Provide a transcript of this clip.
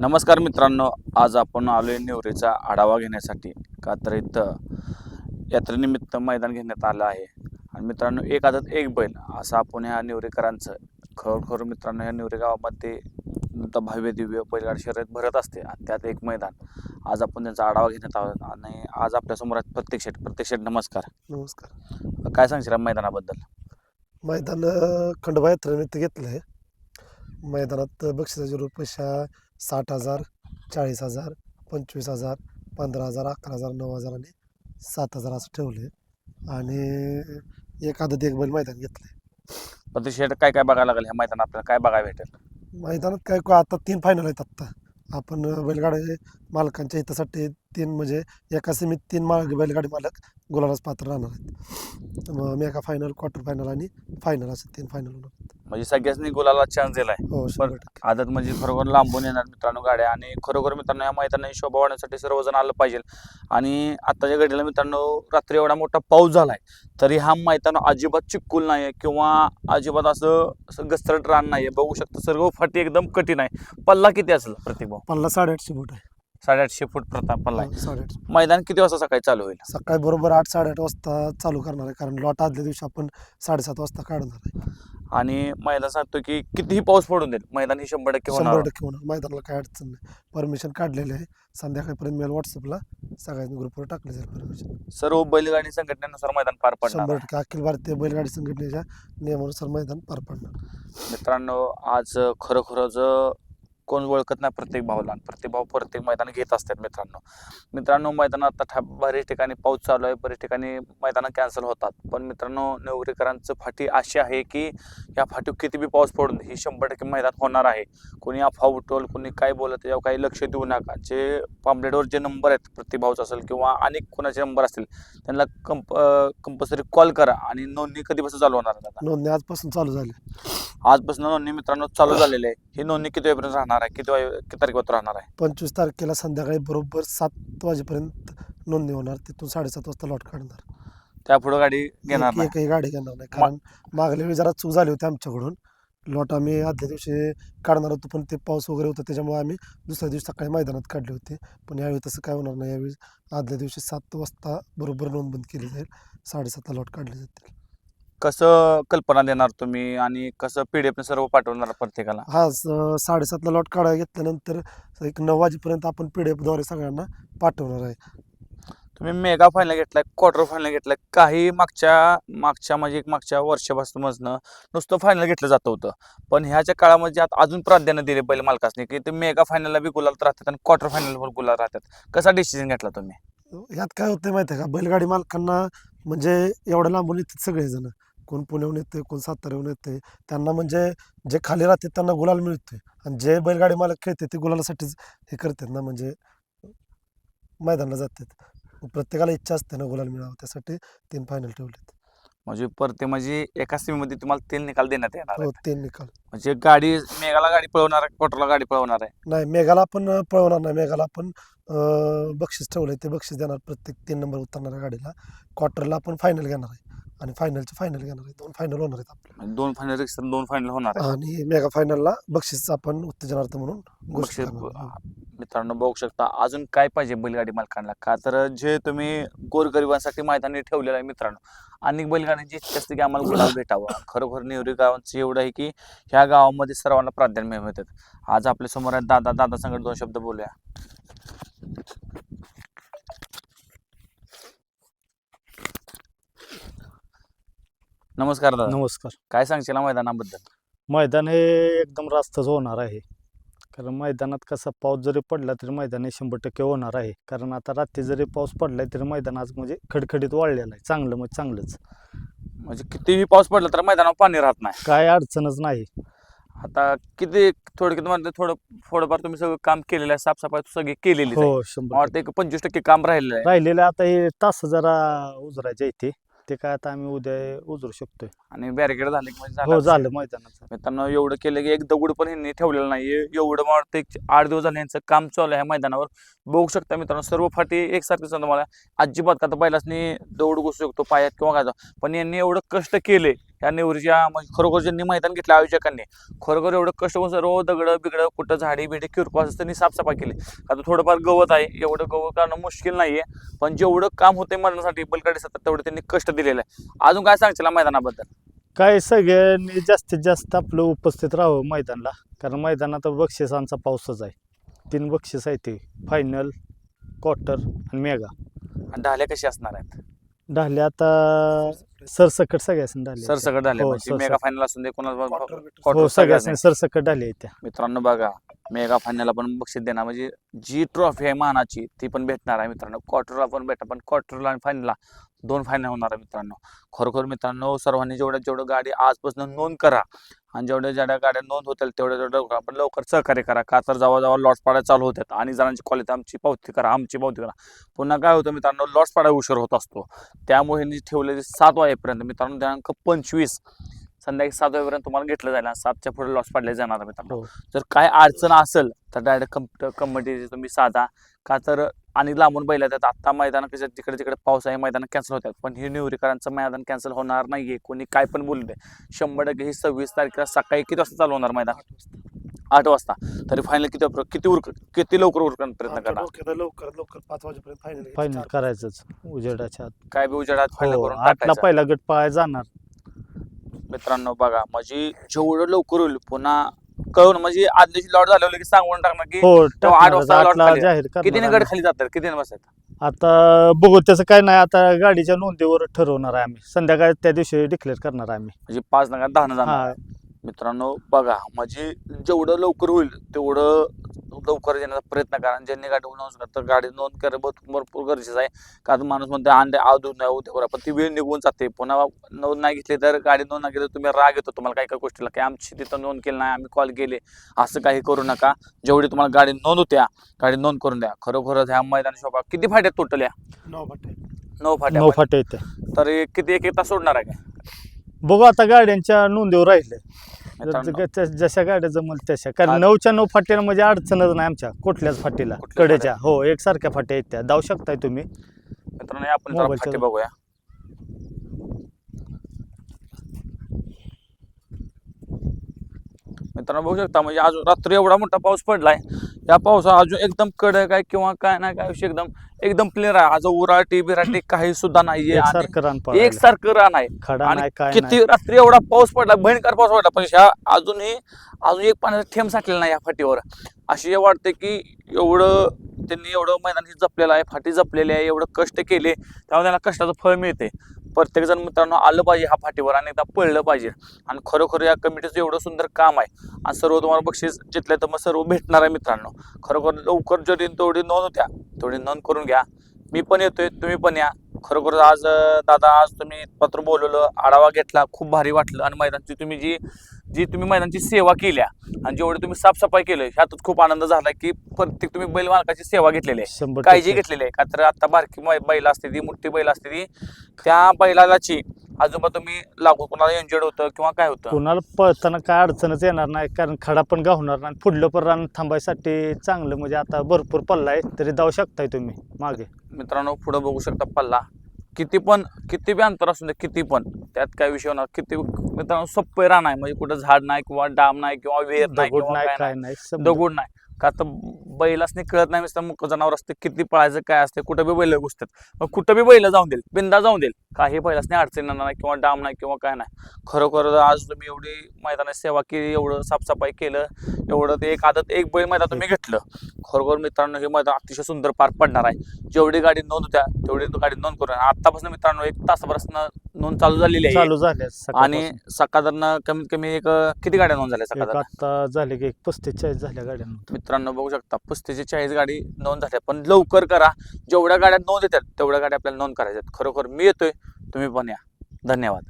नमस्कार मित्रांनो आज आपण आलोय नेवरीचा आढावा घेण्यासाठी. का तर इथं यात्रेनिमित्त मैदान घेण्यात आलं आहे. आणि मित्रांनो एक आदत एक बैल असं आपण ह्या नेवरेकरांचं खरोखर मित्रांनो ह्या नेवरे गावामध्ये भव्य दिव्य बैलगाडी शर्यत भरत असते. आणि त्यात एक मैदान. आज आपण त्यांचा आढावा घेण्यात आहोत आणि आज आपल्यासमोर आहेत प्रत्येक शेट प्रत्येक नमस्कार. नमस्कार. काय सांगशील मैदानाबद्दल? मैदान खंडोबा यात्रेनिमित्त घेतलं आहे मैदानात बक्षिसाचे रुपये साठ हजार चाळीस हजार पंचवीस हजार पंधरा हजार अकरा हजार नऊ हजार आणि सात हजार असं ठेवलं आहे आणि एक आदत एक बैल मैदान घेतलं आहे शेट काय काय बघायला लागेल? ह्या मैदान आपल्याला काय बघायला भेटेल? मैदानात काय आता तीन फायनल आहेत आत्ता. आपण बैलगाडी मालकांच्या हितासाठी तीन म्हणजे एका सीमित तीन मा बैलगाडी मालक गुलाबास पात्र राहणार आहेत. मग मेगा फायनल क्वार्टर फायनल आणि फायनल असे तीन फायनल होणार म्हणजे सगळ्याच गुलाला चान्स दिलाय. हो आदत म्हणजे खरोखर लांबून येणार मित्रांनो गाड्या. आणि खरोखर मित्रांनो या मैदानाची शोभा वाढण्यासाठी सर्वजण आलं पाहिजे. आणि आताच्या घडीला मित्रांनो रात्री एवढा मोठा पाऊस झालाय तरी हा मैदान अजिबात चिक्कूल नाही किंवा अजिबात असं घसरट रान नाही बघू शकतो सर्व फाटी एकदम कठीण आहे. पल्ला किती असेल प्रत्येक भाऊ? पल्ला साडेआठशे फूट आहे. साडेआठशे फूट आहे हो, मैदान किती वाजता सकाळी चालू होईल? सकाळी बरोबर आठ साडेआठ वाजता चालू करणार आहे कारण लॉट आदल्या दिवशी आपण साडेसात वाजता काढणार आहे. आणि मैदान सांगतो की कितीही पाऊस पडून देईल मैदान ही शंभर टक्के होणार. शंभर टक्के होणार. मैदानाला काय अडचण नाही. परमिशन काढलेले आहे. संध्याकाळपर्यंत मेल व्हॉट्सअपला सगळ्यांनी ग्रुपवर टाकले जाईल परमिशन सर्व बैलगाडी संघटनेनुसार मैदान पार पडणार शंभर आहे. टक्के. अखिल भारतीय बैलगाडी संघटनेच्या नियमानुसार मैदान पार पडणार. मित्रांनो आज खरोखरच कोण ओळखत नाही प्रत्येक भाऊला आणि प्रत्येक भाऊ प्रत्येक मैदान घेत असतात मित्रांनो. मित्रांनो मैदानात आता ठा बरेच ठिकाणी पाऊस चालू आहे बरेच ठिकाणी मैदानं कॅन्सल होतात. पण मित्रांनो नेवरेकरांचं फाटी अशी आहे की या फाटीव किती बी पाऊस पडून ही शंभर टक्के मैदान होणार आहे. कोणी अफवा उठवल कोणी काय बोलत त्याच्यावर काही लक्ष देऊ नका. जे पाम्पलेटवर जे नंबर आहेत प्रत्येक भाऊचा असेल किंवा अनेक कोणाचे नंबर असतील त्यांना कंप कंपल्सरी कॉल करा आणि नोंदणी कधीपासून चालू होणार नोंदणी आजपासून चालू झाली. आजपासून नोंदणी मित्रांनो चालू झालेली आहे. ही नोंदणी किती वेळपर्यंत राहणार? आहे? किती वाजे- किती तारखेपर्यंत राहणार आहे? पंचवीस तारखेला संध्याकाळी बरोबर सात वाजेपर्यंत नोंदणी होणार. तिथून साडेसात वाजता लॉट काढणार. त्यापुढे गाडी घेणार एक- नाही. एकही गाडी घेणार नाही. कारण मागल्या वेळी जरा चूक झाली होती आमच्याकडून. लॉट आम्ही आदल्या दिवशी काढणार होतो पण ते पाऊस वगैरे होता त्याच्यामुळे आम्ही दुसऱ्या दिवशी सकाळी मैदानात काढले होते. पण यावेळी तसं काय होणार नाही. यावेळी आदल्या दिवशी सात वाजता बरोबर नोंदबंद केली जाईल. साडेसातला लॉट काढले जातील. कसं कल्पना देणार तुम्ही आणि कसं पीडीएफ सर्व पाठवणार प्रत्येकाला? हा स- साडेसातला लॉट काढायला घेतल्यानंतर एक नऊ वाजेपर्यंत आपण पी डी एफद्वारे सगळ्यांना पाठवणार आहे. तुम्ही मेगा फायनल घेतलाय क्वार्टर फायनल घेतलाय काही मागच्या मागच्या म्हणजे एक मागच्या वर्षापासून नुसतं फायनल घेतलं जात होतं. पण ह्याच्या काळामध्ये आता अजून प्राधान्य दिले बैल मालकासने की ते मेगा फायनलला बी गुलाल राहतात आणि क्वार्टर फायनलवर गुलाल राहतात. कसा डिसिजन घेतला तुम्ही? यात काय होतं माहिती आहे का? बैलगाडी मालकांना म्हणजे एवढ्या लांबून येतात सगळेजण. कोण पुण्याहून येते कोण साताऱ्याहून येते त्यांना म्हणजे जे खाली राहते त्यांना गुलाल मिळतोय. आणि जे बैलगाडी मालक खेळते ते गुलालासाठीच हे करतात ना म्हणजे मैदानाला जातात. प्रत्येकाला इच्छा असते ना गुलाल मिळावं त्यासाठी तीन फायनल ठेवलेत. म्हणजे परते म्हणजे एका सीमीमध्ये तुम्हाला तीन निकाल देण्यात येणार हो तीन निकाल. म्हणजे गाडी मेगाला गाडी पळवणार आहे क्वार्टरला गाडी पळवणार आहे? नाही मेघाला आपण पळवणार नाही. मेघाला आपण अं, बक्षीस ठेवलंय ते बक्षीस देणार प्रत्येक तीन नंबर उतरणाऱ्या गाडीला. क्वार्टरला आपण फायनल घेणार आहे. आणि फायनलचे फायनल घेणार आहे. दोन फायनल होणार आहेत आपले. म्हणजे दोन फायनल दोन फायनल होणार आहे आणि मेगा फायनलला बक्षीस आपण उत्तेजनार्थ म्हणून घोषित बक्षीस करणार. मित्रांनो बघू शकता अजून काय पाहिजे बैलगाडी मालकांना. का तर जे तुम्ही गोरगरिबांसाठी मैदानी ठेवलेलं आहे मित्रांनो. अनेक बैलगाड्यांची इच्छा असते की आम्हाला गुलाल भेटावं. खरोखर नेवरी गावांचं एवढं आहे की ह्या गावामध्ये सर्वांना प्राधान्य मिळतात आज आपल्यासमोर आहेत दादा. दादा संगत दोन शब्द बोलूया. नमस्कार दादा. नमस्कार. काय सांगशील या मैदानाबद्दल? मैदान हे एकदम रास्तच होणार आहे. कारण मैदानात कसा पाऊस जरी पडला तरी मैदान हे शंभर टक्के होणार आहे. कारण आता रात्री जरी पाऊस पडलाय तरी मैदान आज म्हणजे खडखडीत वाढलेलं आहे. चांगलं म्हणजे चांगलंच. म्हणजे कितीही पाऊस पडला तर मैदानावर पाणी राहत नाही. काय अडचणच नाही. आता किती थोडक्यात म्हणते थोडं थोडंफार तुम्ही सगळं काम केलेलं आहे साफसफाई सगळी केलेली आहे. हो शंभर वाटतं एक पंचवीस टक्के काम राहिलेलं आहे. राहिलेलं आता हे तास जरा उजरायचे इथे. ते काय आता आम्ही उद्या उजरू शकतोय. आणि बॅरिकेड झाले की म्हणजे हो झालं झालं मैदानाचं. मित्रांनो एवढं केलं की एक दगड पण ह्यांनी ठेवलेलं नाही एवढं मला वाटतं एक आठ दिवस झाले यांचं काम चालू आहे मैदानावर. बघू शकता मित्रांनो सर्व फाटी एकसारखीच आहे तुम्हाला. अजिबात का तर बैलासनी दौड घुसू शकतो पायात किंवा काय पण यांनी एवढं कष्ट केले या निवडीच्या म्हणजे खरोखर ज्यांनी मैदान घेतलं आयोजकांनी खरोखर एवढं कष्ट करून सर्व दगड बिगड कुठं झाडी बिडी किरपास त्यांनी साफसफाई केली. आता थोडंफार गवत आहे एवढं गवत काढणं मुश्किल नाहीये पण जेवढं काम होते मैदानासाठी बैलगाडी सतत तेवढं त्यांनी कष्ट दिलेलं आहे. अजून काय सांगशील या मैदानाबद्दल? काय सगळ्यांनी जास्तीत जास्त आपलं उपस्थित राहावं मैदानला कारण मैदानात बक्षिसांचा पाऊसच आहे. तीन बक्षीस आहे ते फायनल क्वार्टर आणि मेगा आणि ढाल्या कशी असणार आहेत? ढाले आता सरसकट सगळ्यासनी ढाले सरसकट झाले हो, म्हणजे सरसकट. मेगा फायनल असून दे कोणाला Quarter हो सगळ्याच सगळ्यासनी सरसकट आहेत त्या मित्रांनो बघा मेगा फायनलला पण बक्षीस देणार. म्हणजे जी ट्रॉफी आहे मानाची ती पण भेटणार आहे मित्रांनो. क्वार्टरला पण भेटणार पण क्वार्टरला आणि फायनलला दोन फायनल होणार आहे मित्रांनो. खरोखर मित्रांनो सर्वांनी जेवढं जेवढं गाडी आजपासून नोंद करा आणि जेवढ्या जेवढ्या गाड्या नोंद होतील तेवढ्या तेवढ्या लवकर आपण लवकर सहकार्य करा. का तर जवळजवळ लॉट्स पाड्या चालू होतात आणि जणांची क्वालिटी आमची पावती करा आमची पावती करा. पुन्हा काय होतं मित्रांनो लॉट्स पाड्या उशीर होत असतो. त्यामुळे ह्यांनी ठेवलेली सात वाजेपर्यंत मित्रांनो दिनांक पंचवीस संध्याकाळी सात वाजेपर्यंत तुम्हाला घेतलं जाईल आणि सातच्या पुढे लॉस पाडले जाणार आहे मित्रांनो. हो. जर काय अडचण असेल तर डायरेक्ट कम कमिटी तुम्ही साधा का तर आणि लांबून बैल येतात. आत्ता मैदान कसं तिकडे तिकडे पाऊस आहे मैदान कॅन्सल होतात. पण ही निवरीकरांचं मैदान कॅन्सल होणार नाहीये. कोणी काय पण बोलू दे. शंभर टक्के ही सव्वीस तारखेला सकाळी किती वाजता चालू होणार मैदान? आठ वाजता. तरी फायनल किती वाजता- किती उरक किती लवकर उरकण्याचा प्रयत्न करणार? लवकरात लवकर पाच वाजेपर्यंत फायनल फायनल करायचंच. उजेडाच्या आत. काय बी उजेडात फायनल हो करून पहिला गट पाहायला जाणार. मित्रांनो बघा म्हणजे जेवढं लवकर होईल पुन्हा कळून म्हणजे आदल्याची लॉट झाली की सांगून टाकणार की हो आठ. वाजता आठला खाली. जाहीर करणार गड आम्ही. खाली जातात कितीने बसतात आता बघू त्याचं काय नाही आता गाडीच्या नोंदीवर ठरवणार आहे आम्ही संध्याकाळी त्या दिवशी डिक्लेअर करणार आहे आम्ही म्हणजे पाच नका दहा जाणार हा मित्रांनो बघा म्हणजे जेवढं लवकर होईल तेवढं लवकर येण्याचा प्रयत्न करा. आणि ज्यांनी गाडी नोंद करतात गाडी नोंद करणं भरपूर भरपूर गरजेचं आहे. कारण माणूस म्हणते अंडे आदू नाही उद्या करा पण ती वेळ निघून जाते. पुन्हा नोंद नाही घेतली तर गाडी नोंद नाही तर तुम्ही राग येतो तुम्हाला काही काही गोष्टीला की आमची तिथं नोंद केली नाही आम्ही कॉल केले. असं काही करू नका. जेवढी तुम्हाला गाडी नोंद होत्या गाडी नोंद करून द्या. खरोखरच ह्या मैदान शोभा किती फाट्यात टोटल या? नऊ फाटे नऊ फाट्या नऊ फाटे येते तर किती एक एक तास सोडणार आहे का? बघू आता गाड्यांच्या नोंदीवर राहिले. जशा गाड्या जमल तशा. कारण आज- नऊच्या नऊ फाट्याला म्हणजे अडचणच नाही आमच्या कुठल्याच फाटीला. कडेच्या. हो एकसारख्या फाट्या आहेत त्या. जाऊ शकताय तुम्ही. मित्रांनो आपण फाटी बघूया. मित्रांनो बघू शकता म्हणजे अजून रात्री एवढा मोठा पाऊस पडलाय. या पावसा अजून एकदम कडक आहे किंवा काय नाही काय एकदम एकदम क्लिअर आहे. आज उराटी बिराटी काही सुद्धा नाहीये आणि एकसारखं रान आहे. किती रात्री एवढा पाऊस पडला भयंकर पाऊस पडला पण ह्या अजूनही अजून एक पाण्याचा थेंब साठलेला नाही या फाटीवर. अशी वाटते की एवढं त्यांनी एवढं मैदान हे जपलेलं आहे फाटी जपलेली आहे एवढं कष्ट केले त्यामुळे त्यांना कष्टाचं फळ मिळते प्रत्येकजण मित्रांनो आलं पाहिजे हा फाटीवर आणि एकदा पळलं पाहिजे. आणि खरोखर या कमिटीचं एवढं सुंदर काम आहे. आणि सर्व तुम्हाला बक्षीस जितले तर मग सर्व भेटणार आहे मित्रांनो. खरोखर लवकर जरी तेवढी नोंद होत्या तेवढी नोंद करून घ्या. मी पण येतोय तुम्ही पण या. खरोखर आज दादा आज तुम्ही पत्र बोलवलं आढावा घेतला खूप भारी वाटलं. आणि मैदानची तुम्ही जी जी तुम्ही मैदानची सेवा केल्या आणि जेवढी तुम्ही साफसफाई केली ह्यातच खूप आनंद झाला की प्रत्येक तुम्ही बैल मालकाची सेवा घेतलेली आहे. काळजी. घेतलेली आहे. का तर आता बारकी बैल असते ती मोठी बैल असते ती त्या बैलाची आजोबा तुम्ही लागू कोणाला इंजर्ड होतं किंवा काय होतं? कुणाला पळताना काय अडचणच येणार नाही कारण खडा पण गावणार नाही. पुढलं पण रान थांबायसाठी चांगलं म्हणजे आता भरपूर पल्ला आहे तरी जाऊ शकताय तुम्ही मागे. मित्रांनो पुढे बघू शकता पल्ला. किती पण किती बी अंतर असून दे किती पण त्यात काय विषय होणार. किती मित्रांनो सोपे रान आहे. म्हणजे कुठं झाड नाही किंवा डाम नाही किंवा वेर नाही दगड नाही. का तर बैलासनी कळत नाही नुसतं मुक जनावर असते किती पळायचं काय असते कुठं बी बैल घुसतात. मग कुठं बी बैल जाऊन देईल बिंदा जाऊन देईल. काही बैलासनी अडचण नाही किंवा डाम नाही किंवा काय नाही. खरोखर आज तुम्ही एवढी मैदानात सेवा केली एवढं साफसफाई केलं एवढं ते एक आदत एक बैल मैदान तुम्ही घेतलं. खरोखर मित्रांनो हे मैदान अतिशय सुंदर पार पडणार आहे. जेवढी गाडी नोंद होत्या तेवढी गाडी नोंद करून. आतापासून मित्रांनो एक तासाभरासन नोंद चालू झालेली आहे. चालू झाले आणि सकाळनं कमीत कमी एक किती गाड्या नोंद झाल्या सकाळ झाले की एक पस्तीस चाळीस झाल्या गाड्यांना मित्रांनो बघू शकता पस्तीसशे चाळीस गाडी नोंद झाल्या. पण लवकर करा जेवढ्या गाड्या नोंद येतात तेवढ्या गाड्या आपल्याला नोंद करायच्या खरोखर मी येतोय तुम्ही पण या. धन्यवाद.